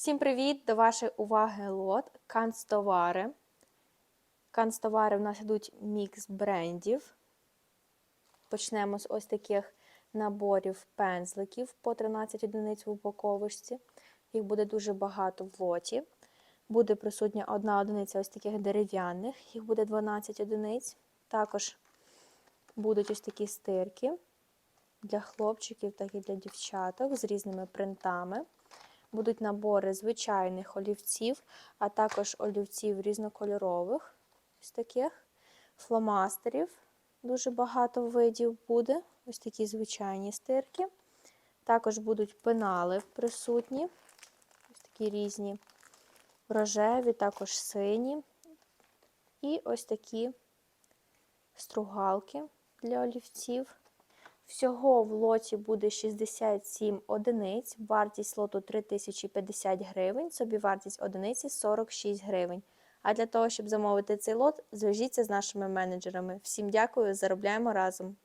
Всім привіт! До вашої уваги лот канцтовари. Канцтовари в нас йдуть мікс брендів. Почнемо з ось таких наборів пензликів по 13 одиниць в упаковочці. Їх буде дуже багато в лоті. Буде присутня одна одиниця ось таких дерев'яних, їх буде 12 одиниць. Також будуть ось такі стирки для хлопчиків, так і для дівчаток з різними принтами. Будуть набори звичайних олівців, а також олівців різнокольорових, ось таких, фломастерів. Дуже багато видів буде. Ось такі звичайні стирки. Також будуть пенали присутні, ось такі різні рожеві, також сині. І ось такі стругалки для олівців. Всього в лоті буде 67 одиниць, вартість лоту 3050 гривень, собівартість одиниці 46 гривень. А для того, щоб замовити цей лот, зв'яжіться з нашими менеджерами. Всім дякую, заробляємо разом!